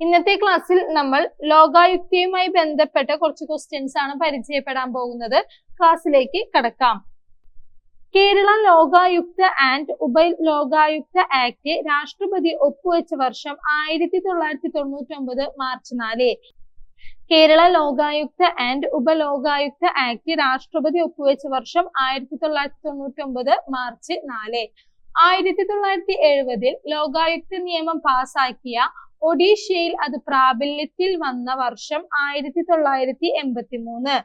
ഇന്നത്തെ ക്ലാസ്സിൽ നമ്മൾ ലോകായുക്തിയുമായി ബന്ധപ്പെട്ട കുറച്ച് ക്വസ്റ്റ്യൻസ് ആണ് പരിചയപ്പെടാൻ പോകുന്നത്. ക്ലാസ്സിലേക്ക് കടക്കാം. കേരള ലോകായുക്ത ആൻഡ് ഉപ ലോകായുക്ത ആക്ട് രാഷ്ട്രപതി ഒപ്പുവെച്ച വർഷം ആയിരത്തി തൊള്ളായിരത്തി തൊണ്ണൂറ്റി ഒമ്പത് മാർച്ച് നാല്. കേരള ലോകായുക്ത ആൻഡ് ഉപലോകായുക്ത ആക്ട് രാഷ്ട്രപതി ഒപ്പുവെച്ച വർഷം ആയിരത്തി തൊള്ളായിരത്തി തൊണ്ണൂറ്റി ഒമ്പത് മാർച്ച് നാല്. ആയിരത്തി തൊള്ളായിരത്തി എഴുപതിൽ ലോകായുക്ത നിയമം പാസാക്കിയ ഒഡീഷയിൽ അത് പ്രാബല്യത്തിൽ വന്ന വർഷം ആയിരത്തി തൊള്ളായിരത്തി എൺപത്തി മൂന്ന്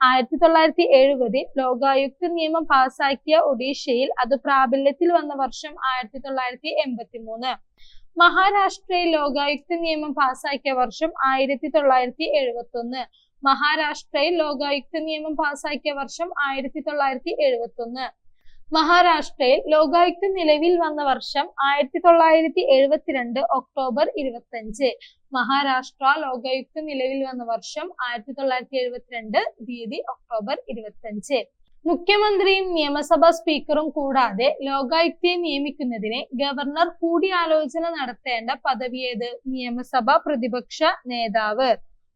ആയിരത്തി തൊള്ളായിരത്തി എഴുപതിൽ ലോകായുക്ത നിയമം പാസാക്കിയ ഒഡീഷയിൽ അത് പ്രാബല്യത്തിൽ വന്ന വർഷം ആയിരത്തി തൊള്ളായിരത്തി എൺപത്തി മൂന്ന് മഹാരാഷ്ട്രയിൽ ലോകായുക്ത നിയമം പാസാക്കിയ വർഷം ആയിരത്തി തൊള്ളായിരത്തി എഴുപത്തി ഒന്ന് മഹാരാഷ്ട്രയിൽ ലോകായുക്ത നിയമം പാസാക്കിയ വർഷം ആയിരത്തി തൊള്ളായിരത്തി എഴുപത്തി ഒന്ന് മഹാരാഷ്ട്രയിൽ ലോകായുക്ത നിലവിൽ വന്ന വർഷം ആയിരത്തി തൊള്ളായിരത്തി എഴുപത്തിരണ്ട് ഒക്ടോബർ ഇരുപത്തഞ്ച് മഹാരാഷ്ട്ര ലോകായുക്ത നിലവിൽ വന്ന വർഷം ആയിരത്തി തൊള്ളായിരത്തി എഴുപത്തിരണ്ട് തീയതി ഒക്ടോബർ ഇരുപത്തഞ്ച് മുഖ്യമന്ത്രിയും നിയമസഭാ സ്പീക്കറും കൂടാതെ ലോകായുക്തയെ നിയമിക്കുന്നതിന് ഗവർണർ കൂടിയാലോചന നടത്തേണ്ട പദവിയേത് നിയമസഭാ പ്രതിപക്ഷ നേതാവ്.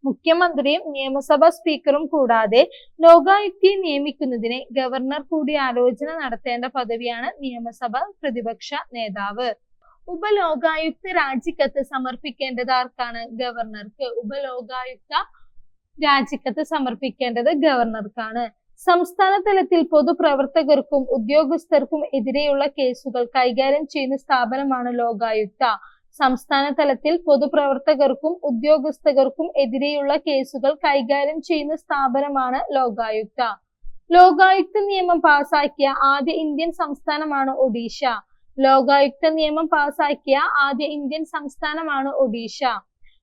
മുഖ്യമന്ത്രിയും നിയമസഭാ സ്പീക്കറും കൂടാതെ ലോകായുക്തിയെ നിയമിക്കുന്നതിന് ഗവർണർ കൂടി ആലോചന നടത്തേണ്ട പദവിയാണ് നിയമസഭ പ്രതിപക്ഷ നേതാവ്. ഉപലോകായുക്ത രാജിക്കത്ത് സമർപ്പിക്കേണ്ടത് ആർക്കാണ്? ഗവർണർക്ക്. ഉപലോകായുക്ത രാജിക്കത്ത് സമർപ്പിക്കേണ്ടത് ഗവർണർക്കാണ്. സംസ്ഥാന തലത്തിൽ പൊതുപ്രവർത്തകർക്കും ഉദ്യോഗസ്ഥർക്കും എതിരെയുള്ള കേസുകൾ കൈകാര്യം ചെയ്യുന്ന സ്ഥാപനമാണ് ലോകായുക്ത. സംസ്ഥാന തലത്തിൽ പൊതുപ്രവർത്തകർക്കും ഉദ്യോഗസ്ഥർക്കും എതിരെയുള്ള കേസുകൾ കൈകാര്യം ചെയ്യുന്ന സ്ഥാപനമാണ് ലോകായുക്ത. ലോകായുക്ത നിയമം പാസാക്കിയ ആദ്യ ഇന്ത്യൻ സംസ്ഥാനമാണ് ഒഡീഷ. ലോകായുക്ത നിയമം പാസാക്കിയ ആദ്യ ഇന്ത്യൻ സംസ്ഥാനമാണ് ഒഡീഷ.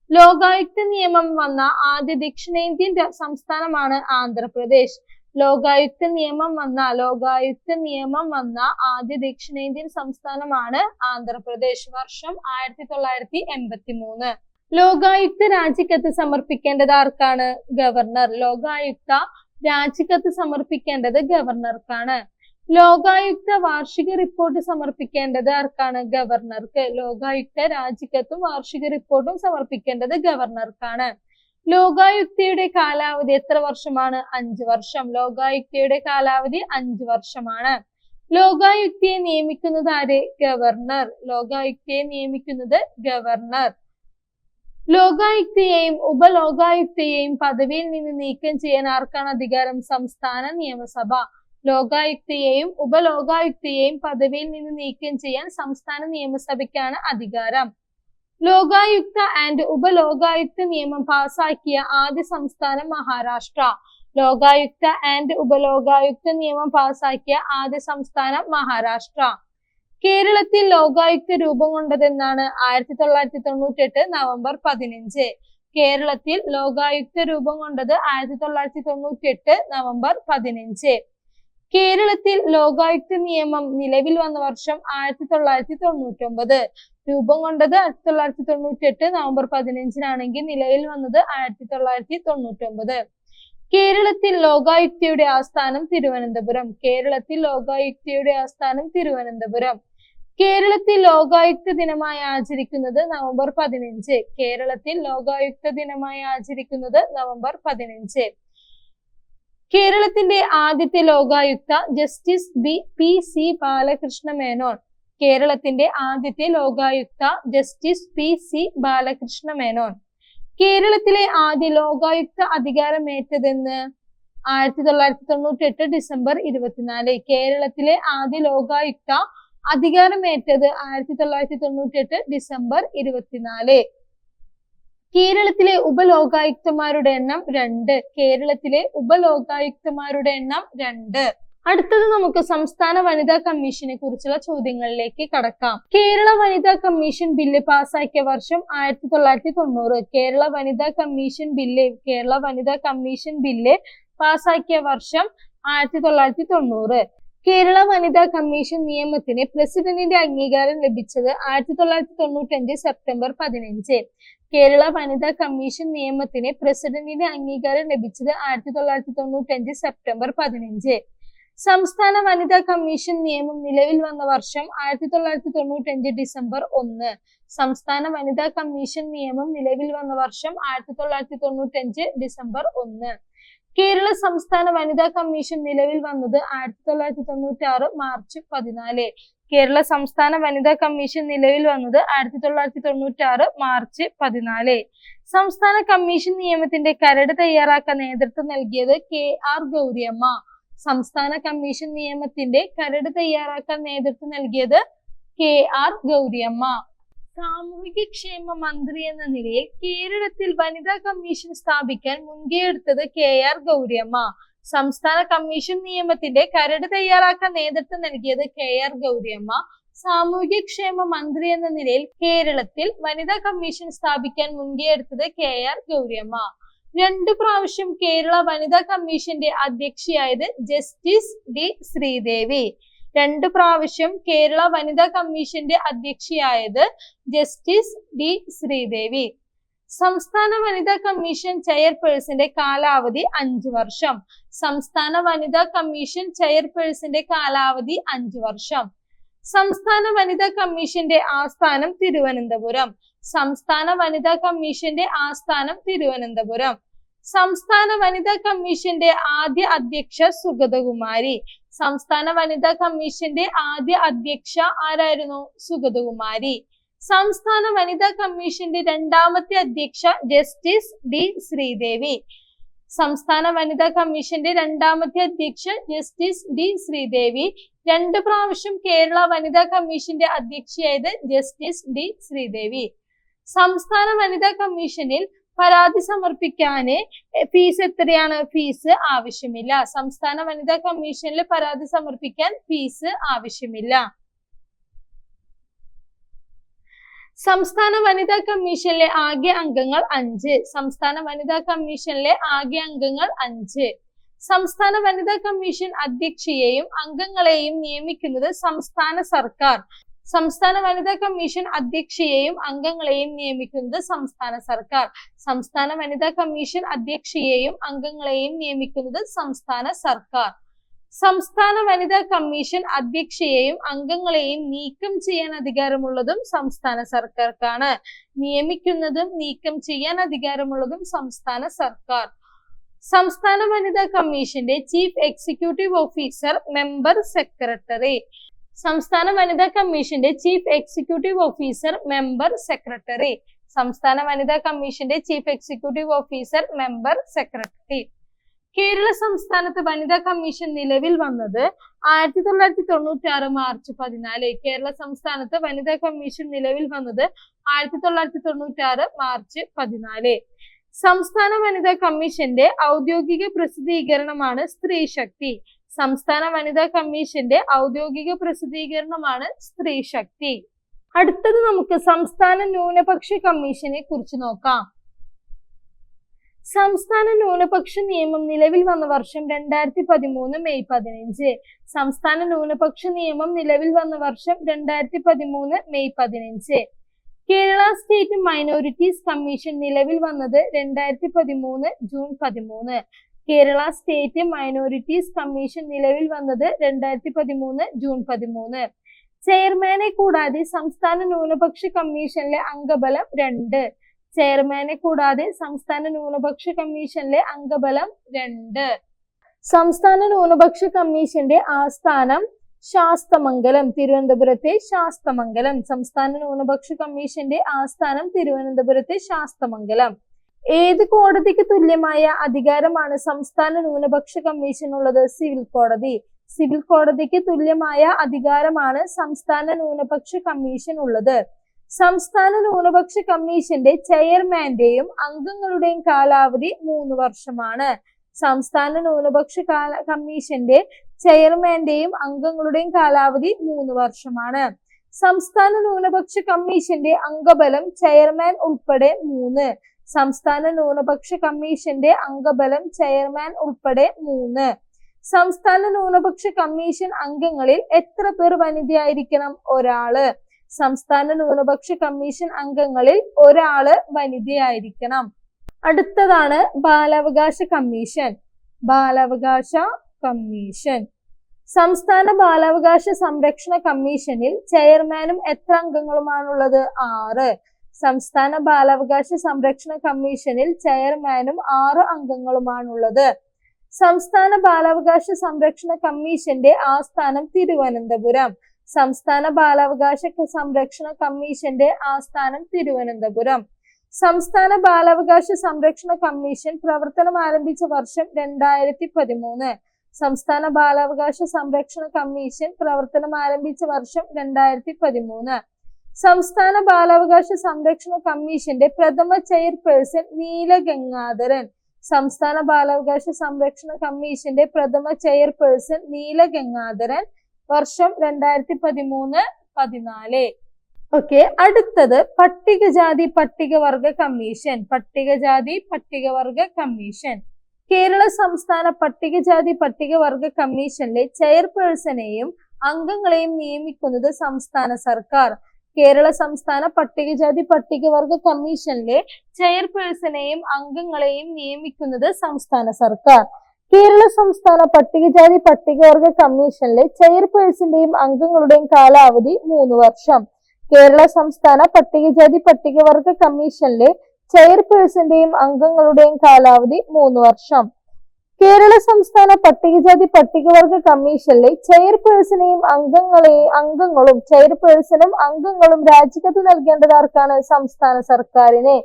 ലോകായുക്ത നിയമം വന്ന ആദ്യ ദക്ഷിണേന്ത്യൻ സംസ്ഥാനമാണ് ആന്ധ്രാപ്രദേശ്. ലോകായുക്ത നിയമം വന്ന ലോകായുക്ത നിയമം വന്ന ആദ്യ ദക്ഷിണേന്ത്യൻ സംസ്ഥാനമാണ് ആന്ധ്രാപ്രദേശ്. വർഷം ആയിരത്തി തൊള്ളായിരത്തി എൺപത്തി മൂന്ന് ലോകായുക്ത രാജിക്കത്ത് സമർപ്പിക്കേണ്ടത് ആർക്കാണ്? ഗവർണർ. ലോകായുക്ത രാജിക്കത്ത് സമർപ്പിക്കേണ്ടത് ഗവർണർക്കാണ്. ലോകായുക്ത വാർഷിക റിപ്പോർട്ട് സമർപ്പിക്കേണ്ടത് ആർക്കാണ്? ഗവർണർക്ക്. ലോകായുക്ത രാജിക്കത്തും വാർഷിക റിപ്പോർട്ടും സമർപ്പിക്കേണ്ടത് ഗവർണർക്കാണ്. ലോകായുക്തയുടെ കാലാവധി എത്ര വർഷമാണ്? അഞ്ചു വർഷം. ലോകായുക്തയുടെ കാലാവധി അഞ്ചു വർഷമാണ്. ലോകായുക്തയെ നിയമിക്കുന്നത് ആര്? ഗവർണർ. ലോകായുക്തയെ നിയമിക്കുന്നത് ഗവർണർ. ലോകായുക്തയെയും ഉപലോകായുക്തയെയും പദവിയിൽ നിന്ന് നീക്കം ചെയ്യാൻ ആർക്കാണ് അധികാരം? സംസ്ഥാന നിയമസഭ. ലോകായുക്തയെയും ഉപലോകായുക്തയെയും പദവിയിൽ നിന്ന് നീക്കം ചെയ്യാൻ സംസ്ഥാന നിയമസഭയ്ക്കാണ് അധികാരം. ലോകായുക്ത ആൻഡ് ഉപലോകായുക്ത നിയമം പാസാക്കിയ ആദ്യ സംസ്ഥാനം മഹാരാഷ്ട്ര. ലോകായുക്ത ആൻഡ് ഉപലോകായുക്ത നിയമം പാസാക്കിയ ആദ്യ സംസ്ഥാനം മഹാരാഷ്ട്ര. കേരളത്തിൽ ലോകായുക്ത രൂപം കൊണ്ടതെന്നാണ് ആയിരത്തി തൊള്ളായിരത്തി തൊണ്ണൂറ്റി എട്ട് നവംബർ പതിനഞ്ച്. കേരളത്തിൽ ലോകായുക്ത രൂപം കൊണ്ടത് ആയിരത്തി തൊള്ളായിരത്തി തൊണ്ണൂറ്റി എട്ട് നവംബർ പതിനഞ്ച്. കേരളത്തിൽ ലോകായുക്ത നിയമം നിലവിൽ വന്ന വർഷം ആയിരത്തി തൊള്ളായിരത്തി തൊണ്ണൂറ്റി ഒമ്പത് രൂപം കൊണ്ടത് ആയിരത്തി തൊള്ളായിരത്തി തൊണ്ണൂറ്റി എട്ട് നവംബർ പതിനഞ്ചിനാണെങ്കിൽ നിലവിൽ വന്നത് ആയിരത്തി തൊള്ളായിരത്തി തൊണ്ണൂറ്റി ഒമ്പത് കേരളത്തിൽ ലോകായുക്തയുടെ ആസ്ഥാനം തിരുവനന്തപുരം. കേരളത്തിൽ ലോകായുക്തയുടെ ആസ്ഥാനം തിരുവനന്തപുരം. കേരളത്തിൽ ലോകായുക്ത ദിനമായി ആചരിക്കുന്നത് നവംബർ പതിനഞ്ച്. കേരളത്തിൽ ലോകായുക്ത ദിനമായി ആചരിക്കുന്നത് നവംബർ പതിനഞ്ച്. കേരളത്തിന്റെ ആദ്യത്തെ Lokayukta justice B P C Balakrishna Menon. കേരളത്തിന്റെ ആദ്യത്തെ Lokayukta justice P C Balakrishna Menon. കേരളത്തിലെ ആദ്യ ലോകായുക്ത അധികാരമേറ്റതെന്ന് ആയിരത്തി തൊള്ളായിരത്തി തൊണ്ണൂറ്റി എട്ട് ഡിസംബർ ഇരുപത്തിനാല്. കേരളത്തിലെ ആദ്യ ലോകായുക്ത അധികാരമേറ്റത് ആയിരത്തി തൊള്ളായിരത്തി തൊണ്ണൂറ്റി എട്ട് ഡിസംബർ ഇരുപത്തിനാല്. കേരളത്തിലെ ഉപലോകായുക്തമാരുടെ എണ്ണം രണ്ട്. കേരളത്തിലെ ഉപലോകായുക്തമാരുടെ എണ്ണം രണ്ട്. അടുത്തത് നമുക്ക് സംസ്ഥാന വനിതാ കമ്മീഷനെ കുറിച്ചുള്ള ചോദ്യങ്ങളിലേക്ക് കടക്കാം. കേരള വനിതാ കമ്മീഷൻ ബില്ല് പാസാക്കിയ വർഷം ആയിരത്തി തൊള്ളായിരത്തി തൊണ്ണൂറ് കേരള വനിതാ കമ്മീഷൻ ബില്ല് കേരള വനിതാ കമ്മീഷൻ ബില്ല് പാസാക്കിയ വർഷം ആയിരത്തി തൊള്ളായിരത്തി തൊണ്ണൂറ് കേരള വനിതാ കമ്മീഷൻ നിയമത്തിന് പ്രസിഡന്റിന്റെ അംഗീകാരം ലഭിച്ചത് ആയിരത്തി തൊള്ളായിരത്തി തൊണ്ണൂറ്റഞ്ച് സെപ്റ്റംബർ പതിനഞ്ച്. കേരള വനിതാ കമ്മീഷൻ നിയമത്തിന് പ്രസിഡന്റിന്റെ അംഗീകാരം ലഭിച്ചത് ആയിരത്തി തൊള്ളായിരത്തി തൊണ്ണൂറ്റഞ്ച് സെപ്റ്റംബർ പതിനഞ്ച്. സംസ്ഥാന വനിതാ കമ്മീഷൻ നിയമം നിലവിൽ വന്ന വർഷം ആയിരത്തി തൊള്ളായിരത്തി തൊണ്ണൂറ്റഞ്ച് ഡിസംബർ ഒന്ന്. സംസ്ഥാന വനിതാ കമ്മീഷൻ നിയമം നിലവിൽ വന്ന വർഷം ആയിരത്തി തൊള്ളായിരത്തി തൊണ്ണൂറ്റഞ്ച് ഡിസംബർ ഒന്ന്. കേരള സംസ്ഥാന വനിതാ കമ്മീഷൻ നിലവിൽ വന്നത് ആയിരത്തി തൊള്ളായിരത്തി തൊണ്ണൂറ്റി ആറ് മാർച്ച് പതിനാല്. കേരള സംസ്ഥാന വനിതാ കമ്മീഷൻ നിലവിൽ വന്നത് ആയിരത്തി തൊള്ളായിരത്തി തൊണ്ണൂറ്റി ആറ് മാർച്ച് പതിനാല്. സംസ്ഥാന കമ്മീഷൻ നിയമത്തിന്റെ കരട് തയ്യാറാക്കാൻ നേതൃത്വം നൽകിയത് കെ ആർ ഗൗരിയമ്മ. സംസ്ഥാന കമ്മീഷൻ നിയമത്തിന്റെ കരട് തയ്യാറാക്കാൻ നേതൃത്വം നൽകിയത് കെ ആർ ഗൗരിയമ്മ. സാമൂഹിക ക്ഷേമ മന്ത്രി എന്ന നിലയിൽ കേരളത്തിൽ വനിതാ കമ്മീഷൻ സ്ഥാപിക്കാൻ മുൻകൈ മുൻകൈയെടുത്തത് കെ ആർ ഗൗരിയമ്മ. സംസ്ഥാന കമ്മീഷൻ നിയമത്തിന്റെ കരട് തയ്യാറാക്കാൻ നേതൃത്വം നൽകിയത് കെ ആർ ഗൗരിയമ്മ. സാമൂഹിക ക്ഷേമ മന്ത്രി എന്ന നിലയിൽ കേരളത്തിൽ വനിതാ കമ്മീഷൻ സ്ഥാപിക്കാൻ മുൻകൈ മുൻകൈയെടുത്തത് കെ ആർ ഗൗരിയമ്മ. രണ്ടു പ്രാവശ്യം കേരള വനിതാ കമ്മീഷന്റെ അധ്യക്ഷയായത് ജസ്റ്റിസ് ഡി ശ്രീദേവി. രണ്ട് പ്രാവശ്യം കേരള വനിതാ കമ്മീഷന്റെ അധ്യക്ഷയായത് ജസ്റ്റിസ് ഡി ശ്രീദേവി. സംസ്ഥാന വനിതാ കമ്മീഷൻ ചെയർപേഴ്സന്റെ കാലാവധി അഞ്ചു വർഷം. സംസ്ഥാന വനിതാ കമ്മീഷൻ ചെയർപേഴ്സന്റെ കാലാവധി അഞ്ചു വർഷം. സംസ്ഥാന വനിതാ കമ്മീഷന്റെ ആസ്ഥാനം തിരുവനന്തപുരം. സംസ്ഥാന വനിതാ കമ്മീഷന്റെ ആസ്ഥാനം തിരുവനന്തപുരം. സംസ്ഥാന വനിതാ കമ്മീഷന്റെ ആദ്യ അധ്യക്ഷ സുഗതകുമാരി. സംസ്ഥാന വനിതാ കമ്മീഷന്റെ ആദ്യ അധ്യക്ഷ ആരായിരുന്നു? സുഗതകുമാരി. സംസ്ഥാന വനിതാ കമ്മീഷന്റെ രണ്ടാമത്തെ അധ്യക്ഷ ജസ്റ്റിസ് ഡി ശ്രീദേവി. സംസ്ഥാന വനിതാ കമ്മീഷന്റെ രണ്ടാമത്തെ അധ്യക്ഷ ജസ്റ്റിസ് ഡി ശ്രീദേവി. രണ്ട് പ്രാവശ്യം കേരള വനിതാ കമ്മീഷന്റെ അധ്യക്ഷയായത് ജസ്റ്റിസ് ഡി ശ്രീദേവി. സംസ്ഥാന വനിതാ കമ്മീഷനിൽ പരാതി സമർപ്പിക്കാന് ഫീസ് എത്രയാണ്? ഫീസ് ആവശ്യമില്ല. സംസ്ഥാന വനിതാ കമ്മീഷനിൽ പരാതി സമർപ്പിക്കാൻ ഫീസ് ആവശ്യമില്ല. സംസ്ഥാന വനിതാ കമ്മീഷനിലെ ആകെ അംഗങ്ങൾ അഞ്ച്. സംസ്ഥാന വനിതാ കമ്മീഷനിലെ ആകെ അംഗങ്ങൾ അഞ്ച്. സംസ്ഥാന വനിതാ കമ്മീഷൻ അധ്യക്ഷയെയും അംഗങ്ങളെയും നിയമിക്കുന്നത് സംസ്ഥാന സർക്കാർ. സംസ്ഥാന വനിതാ കമ്മീഷൻ അധ്യക്ഷയെയും അംഗങ്ങളെയും നിയമിക്കുന്നത് സംസ്ഥാന സർക്കാർ. സംസ്ഥാന വനിതാ കമ്മീഷൻ അധ്യക്ഷയെയും അംഗങ്ങളെയും നിയമിക്കുന്നത് സംസ്ഥാന സർക്കാർ. സംസ്ഥാന വനിതാ കമ്മീഷൻ അധ്യക്ഷയെയും അംഗങ്ങളെയും നീക്കം ചെയ്യാൻ അധികാരമുള്ളതും സംസ്ഥാന സർക്കാർക്കാണ്. നിയമിക്കുന്നതും നീക്കം ചെയ്യാൻ അധികാരമുള്ളതും സംസ്ഥാന സർക്കാർ. സംസ്ഥാന വനിതാ കമ്മീഷന്റെ chief executive officer member secretary. സംസ്ഥാന വനിതാ കമ്മീഷന്റെ chief executive officer member secretary. സംസ്ഥാന വനിതാ കമ്മീഷന്റെ chief executive officer member secretary. Kerala സംസ്ഥാനത്ത് വനിതാ കമ്മീഷൻ നിലവിൽ വന്നത് ആയിരത്തി തൊള്ളായിരത്തി തൊണ്ണൂറ്റി ആറ് മാർച്ച് പതിനാല്. കേരള സംസ്ഥാനത്ത് വനിതാ കമ്മീഷൻ നിലവിൽ വന്നത് ആയിരത്തി തൊള്ളായിരത്തി തൊണ്ണൂറ്റി ആറ് മാർച്ച് പതിനാല്. സംസ്ഥാന വനിതാ കമ്മീഷന്റെ ഔദ്യോഗിക പ്രസിദ്ധീകരണമാണ് സ്ത്രീ ശക്തി. സംസ്ഥാന വനിതാ കമ്മീഷന്റെ ഔദ്യോഗിക പ്രസിദ്ധീകരണമാണ് സ്ത്രീ ശക്തി അടുത്തത് നമുക്ക് സംസ്ഥാന ന്യൂനപക്ഷ കമ്മീഷനെ കുറിച്ച് നോക്കാം. സംസ്ഥാന ന്യൂനപക്ഷ നിയമം നിലവിൽ വന്ന വർഷം രണ്ടായിരത്തി പതിമൂന്ന് മെയ് പതിനഞ്ച്. സംസ്ഥാന ന്യൂനപക്ഷ നിയമം നിലവിൽ വന്ന വർഷം രണ്ടായിരത്തി പതിമൂന്ന് മെയ് പതിനഞ്ച്. കേരള സ്റ്റേറ്റ് മൈനോറിറ്റീസ് കമ്മീഷൻ നിലവിൽ വന്നത് രണ്ടായിരത്തി പതിമൂന്ന് ജൂൺ പതിമൂന്ന്. കേരള സ്റ്റേറ്റ് മൈനോറിറ്റീസ് കമ്മീഷൻ നിലവിൽ വന്നത് രണ്ടായിരത്തി പതിമൂന്ന് ജൂൺ പതിമൂന്ന്. ചെയർമാനെ കൂടാതെ സംസ്ഥാന ന്യൂനപക്ഷ കമ്മീഷനിലെ അംഗബലം രണ്ട്. ചെയർമാനെ കൂടാതെ സംസ്ഥാന ന്യൂനപക്ഷ കമ്മീഷനിലെ അംഗബലം രണ്ട്. സംസ്ഥാന ന്യൂനപക്ഷ കമ്മീഷന്റെ ആസ്ഥാനം ശാസ്തമംഗലം തിരുവനന്തപുരത്തെ ശാസ്തമംഗലം. സംസ്ഥാന ന്യൂനപക്ഷ കമ്മീഷന്റെ ആസ്ഥാനം തിരുവനന്തപുരത്തെ ശാസ്തമംഗലം. ഏത് കോടതിക്ക് തുല്യമായ അധികാരമാണ് സംസ്ഥാന ന്യൂനപക്ഷ കമ്മീഷനുള്ളത്? സിവിൽ കോടതി. സിവിൽ കോടതിക്ക് തുല്യമായ അധികാരമാണ് സംസ്ഥാന ന്യൂനപക്ഷ കമ്മീഷൻ ഉള്ളത് സംസ്ഥാന ന്യൂനപക്ഷ കമ്മീഷന്റെ ചെയർമാന്റെയും അംഗങ്ങളുടെയും കാലാവധി മൂന്ന് വർഷമാണ്. സംസ്ഥാന ന്യൂനപക്ഷ കമ്മീഷന്റെ ചെയർമാന്റെയും അംഗങ്ങളുടെയും കാലാവധി മൂന്ന് വർഷമാണ്. സംസ്ഥാന ന്യൂനപക്ഷ കമ്മീഷന്റെ അംഗബലം ചെയർമാൻ ഉൾപ്പെടെ മൂന്ന്. സംസ്ഥാന ന്യൂനപക്ഷ കമ്മീഷന്റെ അംഗബലം ചെയർമാൻ ഉൾപ്പെടെ മൂന്ന്. സംസ്ഥാന ന്യൂനപക്ഷ കമ്മീഷൻ അംഗങ്ങളിൽ എത്ര പേർ വനിതയായിരിക്കണം? ഒരാൾ. സംസ്ഥാന ന്യൂനപക്ഷ കമ്മീഷൻ അംഗങ്ങളിൽ ഒരാൾ വനിതയായിരിക്കണം. അടുത്തതാണ് ബാലാവകാശ കമ്മീഷൻ. ബാലാവകാശ കമ്മീഷൻ. സംസ്ഥാന ബാലാവകാശ സംരക്ഷണ കമ്മീഷനിൽ ചെയർമാനും എത്ര അംഗങ്ങളുമാണുള്ളത്? ആറ്. സംസ്ഥാന ബാലാവകാശ സംരക്ഷണ കമ്മീഷനിൽ ചെയർമാനും ആറ് അംഗങ്ങളുമാണുള്ളത്. സംസ്ഥാന ബാലാവകാശ സംരക്ഷണ കമ്മീഷന്റെ ആസ്ഥാനം തിരുവനന്തപുരം. സംസ്ഥാന ബാലാവകാശ സംരക്ഷണ കമ്മീഷന്റെ ആസ്ഥാനം തിരുവനന്തപുരം. സംസ്ഥാന ബാലാവകാശ സംരക്ഷണ കമ്മീഷൻ പ്രവർത്തനം ആരംഭിച്ച വർഷം രണ്ടായിരത്തി പതിമൂന്ന് സംസ്ഥാന ബാലാവകാശ സംരക്ഷണ കമ്മീഷൻ പ്രവർത്തനം ആരംഭിച്ച വർഷം രണ്ടായിരത്തി പതിമൂന്ന് സംസ്ഥാന ബാലാവകാശ സംരക്ഷണ കമ്മീഷന്റെ പ്രഥമ ചെയർപേഴ്സൺ നീല ഗംഗാധരൻ. സംസ്ഥാന ബാലാവകാശ സംരക്ഷണ കമ്മീഷന്റെ പ്രഥമ ചെയർപേഴ്സൺ നീല ഗംഗാധരൻ. വർഷം രണ്ടായിരത്തി പതിമൂന്ന് പതിനാല്. ഓക്കെ അടുത്തത് പട്ടികജാതി പട്ടികവർഗ കമ്മീഷൻ. പട്ടികജാതി പട്ടികവർഗ കമ്മീഷൻ. കേരള സംസ്ഥാന പട്ടികജാതി പട്ടികവർഗ കമ്മീഷനിലെ ചെയർപേഴ്സണെയും അംഗങ്ങളെയും നിയമിക്കുന്നത് സംസ്ഥാന സർക്കാർ. കേരള സംസ്ഥാന പട്ടികജാതി പട്ടികവർഗ കമ്മീഷനിലെ ചെയർപേഴ്സണെയും അംഗങ്ങളെയും നിയമിക്കുന്നത് സംസ്ഥാന സർക്കാർ. കേരള സംസ്ഥാന പട്ടികജാതി പട്ടികവർഗ കമ്മീഷനിലെ ചെയർപേഴ്സന്റെയും അംഗങ്ങളുടെയും കാലാവധി മൂന്ന് വർഷം. കേരള സംസ്ഥാന പട്ടികജാതി പട്ടികവർഗ കമ്മീഷനിലെ ചെയർപേഴ്സന്റെയും അംഗങ്ങളുടെയും കാലാവധി മൂന്ന് വർഷം. കേരള സംസ്ഥാന പട്ടികജാതി പട്ടികവർഗ കമ്മീഷനിലെ ചെയർപേഴ്സണെയും അംഗങ്ങളെയും അംഗങ്ങളും ചെയർപേഴ്സണും അംഗങ്ങളും രാജിക്കത്ത് നൽകേണ്ടത് ആർക്കാണ് സംസ്ഥാന സർക്കാരിനെ?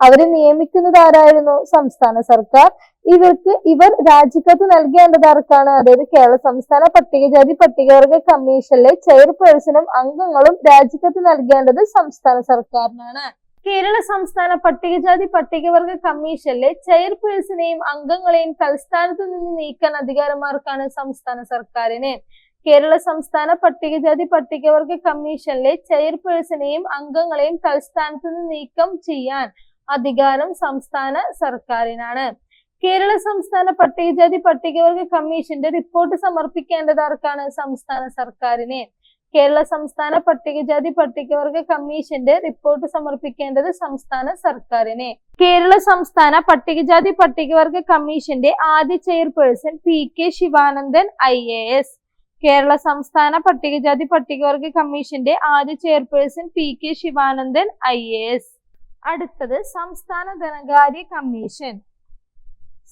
അവരെ നിയമിക്കുന്നത് ആരായിരുന്നു? സംസ്ഥാന സർക്കാർ. ഇവർക്ക് ഇവർ രാജിക്കത്ത് നൽകേണ്ടത് ആർക്കാണ് അതായത് കേരള സംസ്ഥാന പട്ടികജാതി പട്ടികവർഗ കമ്മീഷനിലെ ചെയർപേഴ്സണും അംഗങ്ങളും രാജിക്കത്ത് നൽകേണ്ടത് സംസ്ഥാന സർക്കാരിനാണ്. കേരള സംസ്ഥാന പട്ടികജാതി പട്ടികവർഗ കമ്മീഷനിലെ ചെയർപേഴ്സണെയും അംഗങ്ങളെയും തൽസ്ഥാനത്തു നിന്ന് നീക്കാൻ അധികാരമാർക്കാണ് സംസ്ഥാന സർക്കാരിന്. കേരള സംസ്ഥാന പട്ടികജാതി പട്ടികവർഗ കമ്മീഷനിലെ ചെയർപേഴ്സണെയും അംഗങ്ങളെയും തൽസ്ഥാനത്തു നിന്ന് നീക്കം ചെയ്യാൻ അധികാരം സംസ്ഥാന സർക്കാരിനാണ്. കേരള സംസ്ഥാന പട്ടികജാതി പട്ടികവർഗ കമ്മീഷന്റെ റിപ്പോർട്ട് സമർപ്പിക്കേണ്ടത് ആർക്കാണ്? സംസ്ഥാന സർക്കാരിന്. കേരള സംസ്ഥാന പട്ടികജാതി പട്ടികവർഗ കമ്മീഷന്റെ റിപ്പോർട്ട് സമർപ്പിക്കേണ്ടത് സംസ്ഥാന സർക്കാരിനെ. കേരള സംസ്ഥാന പട്ടികജാതി പട്ടികവർഗ കമ്മീഷന്റെ ആദ്യ chairperson P K Sivanandan I A S. Kerala സംസ്ഥാന പട്ടികജാതി പട്ടികവർഗ കമ്മീഷന്റെ ആദ്യ chairperson P K Sivanandan I A S. അടുത്തത് സംസ്ഥാന ധനകാര്യ കമ്മീഷൻ.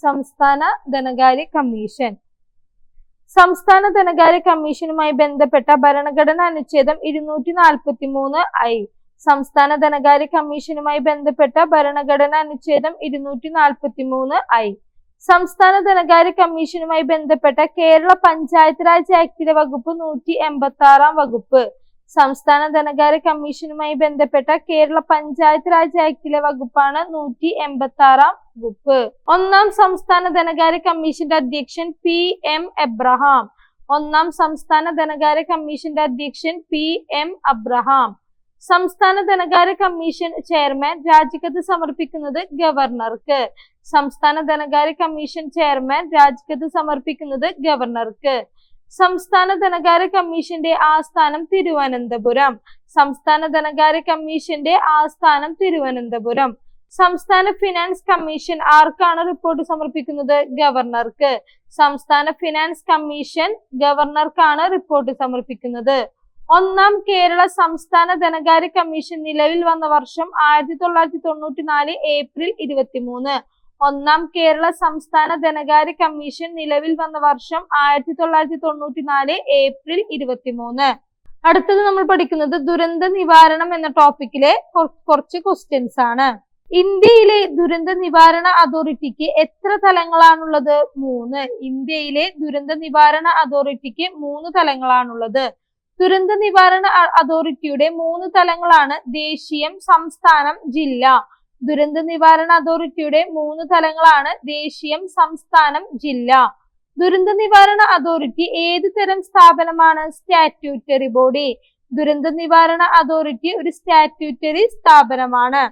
സംസ്ഥാന ധനകാര്യ കമ്മീഷൻ. സംസ്ഥാന ധനകാര്യ കമ്മീഷനുമായി ബന്ധപ്പെട്ട ഭരണഘടന അനുച്ഛേദം ഇരുന്നൂറ്റി നാൽപ്പത്തി മൂന്ന് ഐ. സംസ്ഥാന ധനകാര്യ കമ്മീഷനുമായി ബന്ധപ്പെട്ട ഭരണഘടന അനുച്ഛേദം ഇരുന്നൂറ്റി നാൽപ്പത്തി മൂന്ന് ഐ. സംസ്ഥാന ധനകാര്യ കമ്മീഷനുമായി ബന്ധപ്പെട്ട കേരള പഞ്ചായത്ത് രാജ് ആക്ടിലെ വകുപ്പ് നൂറ്റി എൺപത്തി ആറാം വകുപ്പ്. സംസ്ഥാന ധനകാര്യ കമ്മീഷനുമായി ബന്ധപ്പെട്ട കേരള പഞ്ചായത്ത് രാജ് ആക്ടിലെ വകുപ്പാണ് നൂറ്റി എൺപത്തി ആറാം വകുപ്പ്. ഒന്നാം സംസ്ഥാന ധനകാര്യ കമ്മീഷന്റെ അധ്യക്ഷൻ പി എം എബ്രഹാം. ഒന്നാം സംസ്ഥാന ധനകാര്യ കമ്മീഷന്റെ അധ്യക്ഷൻ പി എം അബ്രഹാം. സംസ്ഥാന ധനകാര്യ കമ്മീഷൻ ചെയർമാൻ രാജിക്കത്ത് സമർപ്പിക്കുന്നത് ഗവർണർക്ക്. സംസ്ഥാന ധനകാര്യ കമ്മീഷൻ ചെയർമാൻ രാജിക്കത്ത് സമർപ്പിക്കുന്നത് ഗവർണർക്ക്. സംസ്ഥാന ധനകാര്യ കമ്മീഷന്റെ ആസ്ഥാനം തിരുവനന്തപുരം. സംസ്ഥാന ധനകാര്യ കമ്മീഷന്റെ ആസ്ഥാനം തിരുവനന്തപുരം. സംസ്ഥാന ഫിനാൻസ് കമ്മീഷൻ ആർക്കാണ് റിപ്പോർട്ട് സമർപ്പിക്കുന്നത്? ഗവർണർക്ക്. സംസ്ഥാന ഫിനാൻസ് കമ്മീഷൻ ഗവർണർക്കാണ് റിപ്പോർട്ട് സമർപ്പിക്കുന്നത്. ഒന്നാം കേരള സംസ്ഥാന ധനകാര്യ കമ്മീഷൻ നിലവിൽ വന്ന വർഷം ആയിരത്തി തൊള്ളായിരത്തി തൊണ്ണൂറ്റി നാല് ഏപ്രിൽ ഇരുപത്തിമൂന്ന്. ഒന്നാം കേരള സംസ്ഥാന ധനകാര്യ കമ്മീഷൻ നിലവിൽ വന്ന വർഷം ആയിരത്തി തൊള്ളായിരത്തി തൊണ്ണൂറ്റി നാല് ഏപ്രിൽ ഇരുപത്തിമൂന്ന്. അടുത്തത് നമ്മൾ പഠിക്കുന്നത് ദുരന്ത നിവാരണം എന്ന ടോപ്പിക്കിലെ കുറച്ച് ക്വസ്റ്റ്യൻസ് ആണ്. ഇന്ത്യയിലെ ദുരന്ത നിവാരണ അതോറിറ്റിക്ക് എത്ര തലങ്ങളാണുള്ളത്? മൂന്ന്. ഇന്ത്യയിലെ ദുരന്ത നിവാരണ അതോറിറ്റിക്ക് മൂന്ന് തലങ്ങളാണുള്ളത്. ദുരന്ത നിവാരണ അതോറിറ്റിയുടെ മൂന്ന് തലങ്ങളാണ് ദേശീയം സംസ്ഥാനം ജില്ല. ദുരന്ത നിവാരണ അതോറിറ്റിയുടെ മൂന്ന് തലങ്ങളാണ് ദേശീയം സംസ്ഥാനം ജില്ല. ദുരന്ത നിവാരണ അതോറിറ്റി ഏത് തരം സ്ഥാപനമാണ്? Statutory body. ദുരന്ത നിവാരണ അതോറിറ്റി ഒരു സ്റ്റാറ്റ്യൂട്ടറി സ്ഥാപനമാണ്.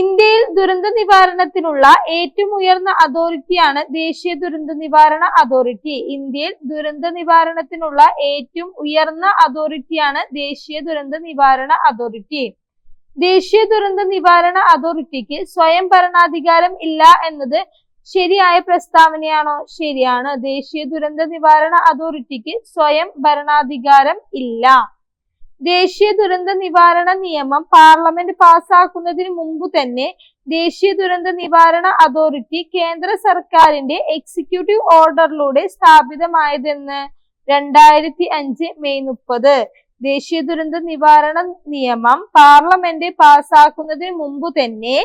ഇന്ത്യയിൽ ദുരന്ത നിവാരണത്തിനുള്ള ഏറ്റവും ഉയർന്ന അതോറിറ്റിയാണ് ദേശീയ ദുരന്ത നിവാരണ അതോറിറ്റി. ഇന്ത്യയിൽ ദുരന്ത നിവാരണത്തിനുള്ള ഏറ്റവും ഉയർന്ന അതോറിറ്റിയാണ് ദേശീയ ദുരന്ത നിവാരണ അതോറിറ്റി. ദേശീയ ദുരന്ത നിവാരണ അതോറിറ്റിക്ക് സ്വയം ഭരണാധികാരം ഇല്ല എന്നത് ശരിയായ പ്രസ്താവനയാണോ? ശരിയാണ്. ദേശീയ ദുരന്ത നിവാരണ അതോറിറ്റിക്ക് സ്വയം ഭരണാധികാരം ഇല്ല. ദേശീയ ദുരന്ത നിവാരണ നിയമം പാർലമെന്റ് പാസാക്കുന്നതിന് മുമ്പ് തന്നെ ദേശീയ ദുരന്ത നിവാരണ അതോറിറ്റി കേന്ദ്ര സർക്കാരിന്റെ എക്സിക്യൂട്ടീവ് ഓർഡറിലൂടെ സ്ഥാപിതമായതെന്ന് രണ്ടായിരത്തി അഞ്ച് മെയ് മുപ്പത്. ദേശീയ ദുരന്ത നിവാരണ നിയമം പാർലമെന്റ് പാസാക്കുന്നതിന് മുമ്പ് തന്നെ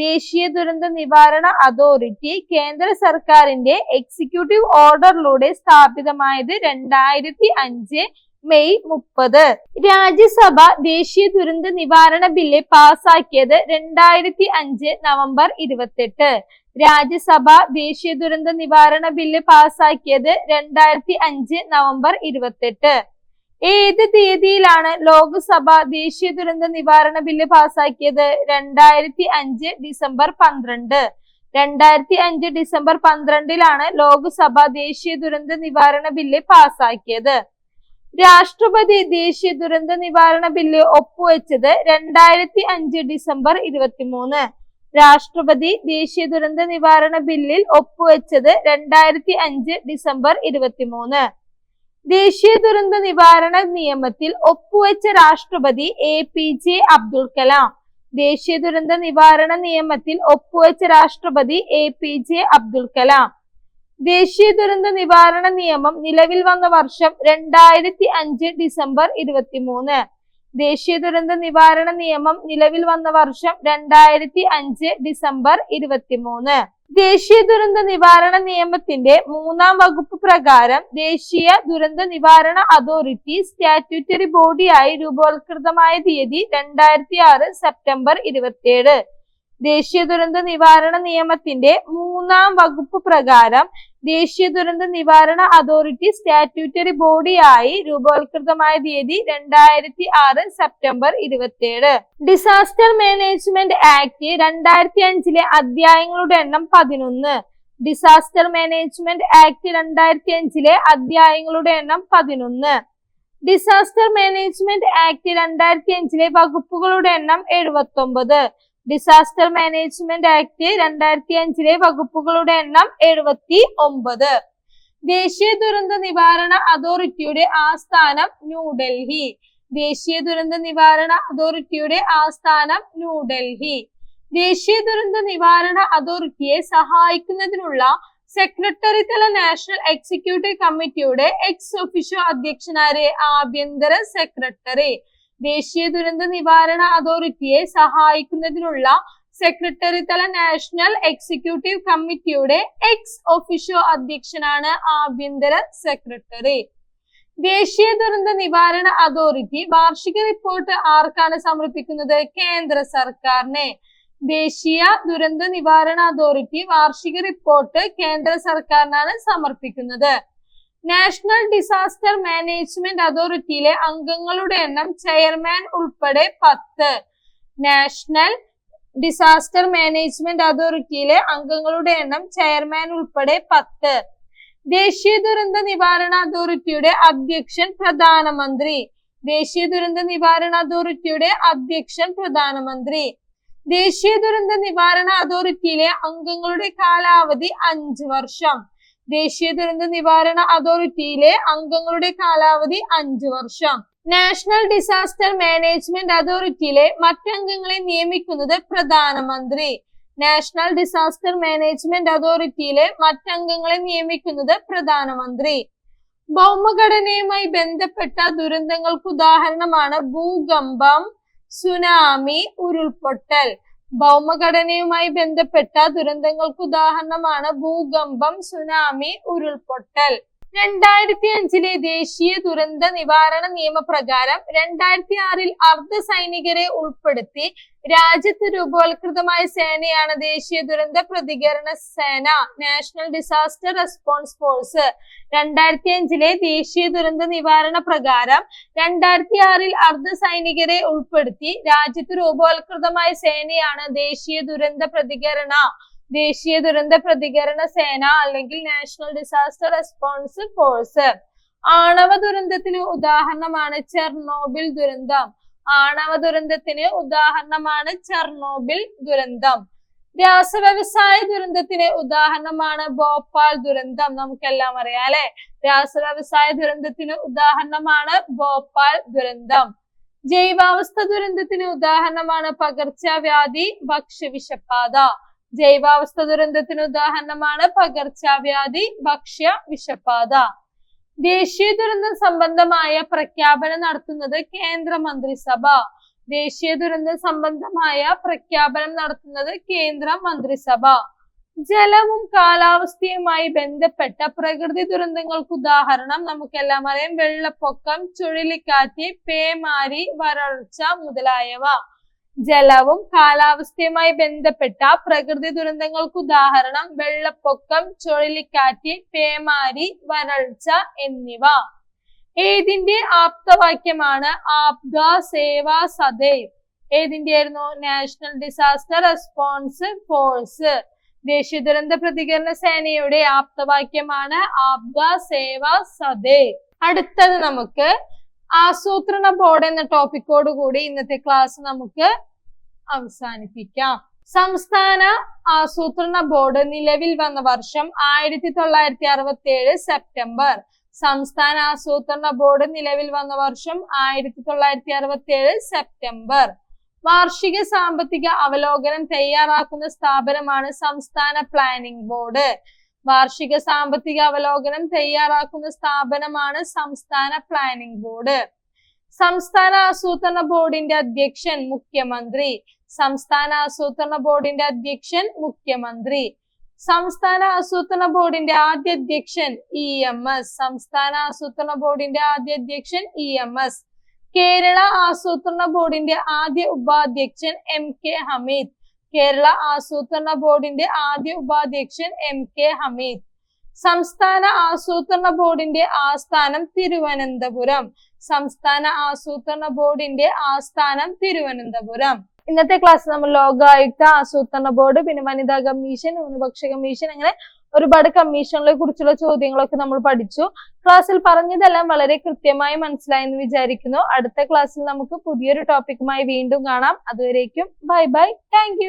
ദേശീയ ദുരന്ത നിവാരണ അതോറിറ്റി കേന്ദ്ര സർക്കാരിന്റെ എക്സിക്യൂട്ടീവ് ഓർഡറിലൂടെ സ്ഥാപിതമായത് രണ്ടായിരത്തി അഞ്ച് മെയ് മുപ്പത്. രാജ്യസഭ ദേശീയ ദുരന്ത നിവാരണ ബില്ല് പാസാക്കിയത് രണ്ടായിരത്തി അഞ്ച് നവംബർ ഇരുപത്തെട്ട്. രാജ്യസഭ ദേശീയ ദുരന്ത നിവാരണ ബില്ല് പാസാക്കിയത് രണ്ടായിരത്തി അഞ്ച് നവംബർ ഇരുപത്തെട്ട്. ഏത് തീയതിയിലാണ് ലോക്സഭ ദേശീയ ദുരന്ത നിവാരണ ബില്ല് പാസാക്കിയത്? രണ്ടായിരത്തി അഞ്ച് ഡിസംബർ പന്ത്രണ്ട്. രണ്ടായിരത്തി അഞ്ച് ഡിസംബർ പന്ത്രണ്ടിലാണ് ലോക്സഭ ദേശീയ ദുരന്ത നിവാരണ ബില്ല് പാസാക്കിയത്. രാഷ്ട്രപതി ദേശീയ ദുരന്ത നിവാരണ ബില്ല് ഒപ്പുവെച്ചത് രണ്ടായിരത്തി അഞ്ച് ഡിസംബർ ഇരുപത്തിമൂന്ന്. രാഷ്ട്രപതി ദേശീയ ദുരന്ത നിവാരണ ബില്ലിൽ ഒപ്പുവെച്ചത് രണ്ടായിരത്തി അഞ്ച് ഡിസംബർ ഇരുപത്തിമൂന്ന്. ദേശീയ ദുരന്ത നിവാരണ നിയമത്തിൽ ഒപ്പുവെച്ച രാഷ്ട്രപതി A P J Abdul Kalam. ദേശീയ ദുരന്ത നിവാരണ നിയമത്തിൽ ഒപ്പുവെച്ച രാഷ്ട്രപതി A P J Abdul Kalam. ദേശീയ ദുരന്ത നിവാരണ നിയമം നിലവിൽ വന്ന വർഷം രണ്ടായിരത്തി അഞ്ച് ഡിസംബർ ഇരുപത്തിമൂന്ന്. ദേശീയ ദുരന്ത നിവാരണ നിയമം നിലവിൽ വന്ന വർഷം രണ്ടായിരത്തി അഞ്ച് ഡിസംബർ ഇരുപത്തിമൂന്ന്. ദേശീയ ദുരന്ത നിവാരണ നിയമത്തിന്റെ മൂന്നാം വകുപ്പ് പ്രകാരം ദേശീയ ദുരന്ത നിവാരണ അതോറിറ്റി സ്റ്റാറ്റ്യൂട്ടറി ബോഡിയായി രൂപവത്കൃതമായ തീയതി രണ്ടായിരത്തി ആറ് സെപ്റ്റംബർ ഇരുപത്തിയേഴ്. ദേശീയ ദുരന്ത നിവാരണ നിയമത്തിന്റെ മൂന്നാം വകുപ്പ് പ്രകാരം ദേശീയ ദുരന്ത നിവാരണ അതോറിറ്റി സ്റ്റാറ്റ്യൂട്ടറി ബോഡിയായി രൂപവത്കൃതമായ തീയതി രണ്ടായിരത്തി ആറ് സെപ്റ്റംബർ ഇരുപത്തിയേഴ്. ഡിസാസ്റ്റർ മാനേജ്മെന്റ് ആക്ട് രണ്ടായിരത്തി അഞ്ചിലെ അധ്യായങ്ങളുടെ എണ്ണം പതിനൊന്ന്. ഡിസാസ്റ്റർ മാനേജ്മെന്റ് ആക്ട് രണ്ടായിരത്തി അഞ്ചിലെ അധ്യായങ്ങളുടെ എണ്ണം പതിനൊന്ന്. ഡിസാസ്റ്റർ മാനേജ്മെന്റ് ആക്ട് രണ്ടായിരത്തി അഞ്ചിലെ വകുപ്പുകളുടെ എണ്ണം എഴുപത്തി ഡിസാസ്റ്റർ മാനേജ്മെന്റ് ആക്ട് രണ്ടായിരത്തി അഞ്ചിലെ വകുപ്പുകളുടെ എണ്ണം എഴുപത്തി ഒമ്പത് ദേശീയ ദുരന്ത നിവാരണ അതോറിറ്റിയുടെ ആസ്ഥാനം ന്യൂഡൽഹി ദേശീയ ദുരന്ത നിവാരണ അതോറിറ്റിയുടെ ആസ്ഥാനം ന്യൂഡൽഹി ദേശീയ ദുരന്ത നിവാരണ അതോറിറ്റിയെ സഹായിക്കുന്നതിനുള്ള സെക്രട്ടറി തല നാഷണൽ എക്സിക്യൂട്ടീവ് കമ്മിറ്റിയുടെ എക്സ് ഒഫീഷ്യോ അധ്യക്ഷനാരെ ആഭ്യന്തര സെക്രട്ടറി. ദേശീയ ദുരന്ത നിവാരണ അതോറിറ്റിയെ സഹായിക്കുന്നതിനുള്ള സെക്രട്ടറി തല നാഷണൽ എക്സിക്യൂട്ടീവ് കമ്മിറ്റിയുടെ എക്സ് ഒഫീഷ്യോ അധ്യക്ഷനാണ് ആഭ്യന്തര സെക്രട്ടറി. ദേശീയ ദുരന്ത നിവാരണ അതോറിറ്റി വാർഷിക റിപ്പോർട്ട് ആർക്കാണ് സമർപ്പിക്കുന്നത്? കേന്ദ്ര സർക്കാരിനെ. ദേശീയ ദുരന്ത നിവാരണ അതോറിറ്റി വാർഷിക റിപ്പോർട്ട് കേന്ദ്ര സർക്കാരിനാണ് സമർപ്പിക്കുന്നത്. നാഷണൽ ഡിസാസ്റ്റർ മാനേജ്മെന്റ് അതോറിറ്റിയിലെ അംഗങ്ങളുടെ എണ്ണം ചെയർമാൻ ഉൾപ്പെടെ പത്ത്. നാഷണൽ ഡിസാസ്റ്റർ മാനേജ്മെന്റ് അതോറിറ്റിയിലെ അംഗങ്ങളുടെ എണ്ണം ചെയർമാൻ ഉൾപ്പെടെ പത്ത്. ദേശീയ ദുരന്ത നിവാരണ അതോറിറ്റിയുടെ അധ്യക്ഷൻ പ്രധാനമന്ത്രി. ദേശീയ ദുരന്ത നിവാരണ അതോറിറ്റിയുടെ അധ്യക്ഷൻ പ്രധാനമന്ത്രി. ദേശീയ ദുരന്ത നിവാരണ അതോറിറ്റിയിലെ അംഗങ്ങളുടെ കാലാവധി അഞ്ച് വർഷം. ദേശീയ ദുരന്ത നിവാരണ അതോറിറ്റിയിലെ അംഗങ്ങളുടെ കാലാവധി അഞ്ചു വർഷം. നാഷണൽ ഡിസാസ്റ്റർ മാനേജ്മെന്റ് അതോറിറ്റിയിലെ മറ്റംഗങ്ങളെ നിയമിക്കുന്നത് പ്രധാനമന്ത്രി. നാഷണൽ ഡിസാസ്റ്റർ മാനേജ്മെന്റ് അതോറിറ്റിയിലെ മറ്റംഗങ്ങളെ നിയമിക്കുന്നത് പ്രധാനമന്ത്രി. ഭൗമഘടനയുമായി ബന്ധപ്പെട്ട ദുരന്തങ്ങൾക്ക് ഉദാഹരണമാണ് ഭൂകമ്പം സുനാമി ഉരുൾപൊട്ടൽ. ഭൗമഘടനയുമായി ബന്ധപ്പെട്ട ദുരന്തങ്ങൾക്ക് ഉദാഹരണമാണ് ഭൂകമ്പം സുനാമി ഉരുൾപൊട്ടൽ. രണ്ടായിരത്തി അഞ്ചിലെ ദേശീയ ദുരന്ത നിവാരണ നിയമപ്രകാരം രണ്ടായിരത്തി ആറിൽ അർദ്ധ സൈനികരെ ഉൾപ്പെടുത്തി രാജ്യത്ത് രൂപവൽകൃതമായ സേനയാണ് ദേശീയ ദുരന്ത പ്രതികരണ സേന നാഷണൽ ഡിസാസ്റ്റർ റെസ്പോൺസ് ഫോഴ്സ് രണ്ടായിരത്തി അഞ്ചിലെ ദേശീയ ദുരന്ത നിവാരണ പ്രകാരം രണ്ടായിരത്തി ആറിൽ അർദ്ധ സൈനികരെ ഉൾപ്പെടുത്തി രാജ്യത്ത് രൂപവൽകൃതമായ സേനയാണ് ദേശീയ ദുരന്ത പ്രതികരണ ദേശീയ ദുരന്ത പ്രതികരണ സേന അല്ലെങ്കിൽ നാഷണൽ ഡിസാസ്റ്റർ റെസ്പോൺസ് ഫോഴ്സ് ആണവ ദുരന്തത്തിന് ഉദാഹരണമാണ് ചെർണോബിൽ ദുരന്തം. ആണവ ദുരന്തത്തിന് ഉദാഹരണമാണ് ചെർണോബിൽ ദുരന്തം. രാസവ്യവസായ ദുരന്തത്തിന് ഉദാഹരണമാണ് ഭോപ്പാൽ ദുരന്തം. നമുക്കെല്ലാം അറിയാം അല്ലെ? രാസവ്യവസായ ദുരന്തത്തിന് ഉദാഹരണമാണ് ഭോപ്പാൽ ദുരന്തം. ജൈവാവസ്ഥ ദുരന്തത്തിന് ഉദാഹരണമാണ് പകർച്ചവ്യാധി ഭക്ഷ്യവിഷബാധ. ജൈവാവസ്ഥ ദുരന്തത്തിന് ഉദാഹരണമാണ് പകർച്ചവ്യാധി ഭക്ഷ്യ വിഷബാധ ദേശീയ ദുരന്തം സംബന്ധമായ പ്രഖ്യാപനം നടത്തുന്നത് കേന്ദ്ര മന്ത്രിസഭ. ദേശീയ ദുരന്തം സംബന്ധമായ പ്രഖ്യാപനം നടത്തുന്നത് കേന്ദ്ര മന്ത്രിസഭ. ജലവും കാലാവസ്ഥയുമായി ബന്ധപ്പെട്ട പ്രകൃതി ദുരന്തങ്ങൾക്ക് ഉദാഹരണം നമുക്കെല്ലാം അറിയാം. വെള്ളപ്പൊക്കം ചുഴലിക്കാറ്റ് പേമാരി വരൾച്ച മുതലായവ. ജലവും കാലാവസ്ഥയുമായി ബന്ധപ്പെട്ട പ്രകൃതി ദുരന്തങ്ങൾക്ക് ഉദാഹരണം വെള്ളപ്പൊക്കം ചുഴലിക്കാറ്റ് പേമാരി വരൾച്ച എന്നിവ. ഏതിന്റെ ആപ്തവാക്യമാണ് ആപ്ത സേവ സദൈവ് ഏതിന്റെ ആയിരുന്നു നാഷണൽ ഡിസാസ്റ്റർ റെസ്പോൺസ് ഫോഴ്സ്. ദേശീയ ദുരന്ത പ്രതികരണ സേനയുടെ ആപ്തവാക്യമാണ് ആപ്ത സേവ സദേ അടുത്തത് നമുക്ക് ആസൂത്രണ ബോർഡ് എന്ന ടോപ്പിക്കോട് കൂടി ഇന്നത്തെ ക്ലാസ് നമുക്ക് അവസാനിപ്പിക്കാം. സംസ്ഥാന ആസൂത്രണ ബോർഡ് നിലവിൽ വന്ന വർഷം ആയിരത്തി തൊള്ളായിരത്തി അറുപത്തി ഏഴ് സെപ്റ്റംബർ. സംസ്ഥാന ആസൂത്രണ ബോർഡ് നിലവിൽ വന്ന വർഷം ആയിരത്തി തൊള്ളായിരത്തി അറുപത്തി ഏഴ് സെപ്റ്റംബർ. വാർഷിക സാമ്പത്തിക അവലോകനം തയ്യാറാക്കുന്ന സ്ഥാപനമാണ് സംസ്ഥാന പ്ലാനിംഗ് ബോർഡ്. വാർഷിക സാമ്പത്തിക അവലോകനം തയ്യാറാക്കുന്ന സ്ഥാപനമാണ് സംസ്ഥാന പ്ലാനിംഗ് ബോർഡ്. സംസ്ഥാന ആസൂത്രണ ബോർഡിന്റെ അധ്യക്ഷൻ മുഖ്യമന്ത്രി സംസ്ഥാന ആസൂത്രണ ബോർഡിന്റെ അധ്യക്ഷൻ മുഖ്യമന്ത്രി. സംസ്ഥാന ആസൂത്രണ ബോർഡിന്റെ ആദ്യ അധ്യക്ഷൻ ഇ എം എസ്. സംസ്ഥാന ആസൂത്രണ ബോർഡിന്റെ ആദ്യ അധ്യക്ഷൻ ഇ എം എസ്. കേരള ആസൂത്രണ ബോർഡിന്റെ ആദ്യ ഉപാധ്യക്ഷൻ എം കെ ഹമീദ്. കേരള ആസൂത്രണ ബോർഡിന്റെ ആദ്യ ഉപാധ്യക്ഷൻ എം കെ ഹമീദ്. സംസ്ഥാന ആസൂത്രണ ബോർഡിന്റെ ആസ്ഥാനം തിരുവനന്തപുരം. സംസ്ഥാന ആസൂത്രണ ബോർഡിന്റെ ആസ്ഥാനം തിരുവനന്തപുരം. ഇന്നത്തെ ക്ലാസ് നമ്മൾ ലോകായുക്ത ആസൂത്രണ ബോർഡ് പിന്നെ വനിതാ കമ്മീഷൻ ന്യൂനപക്ഷ കമ്മീഷൻ അങ്ങനെ ഒരുപാട് കമ്മീഷനുകളെ കുറിച്ചുള്ള ചോദ്യങ്ങളൊക്കെ നമ്മൾ പഠിച്ചു. ക്ലാസ്സിൽ പറഞ്ഞതെല്ലാം വളരെ കൃത്യമായി മനസ്സിലായെന്ന് വിചാരിക്കുന്നു. അടുത്ത ക്ലാസ്സിൽ നമുക്ക് പുതിയൊരു ടോപ്പിക്കുമായി വീണ്ടും കാണാം. അതുവരേക്കും ബൈ ബൈ താങ്ക്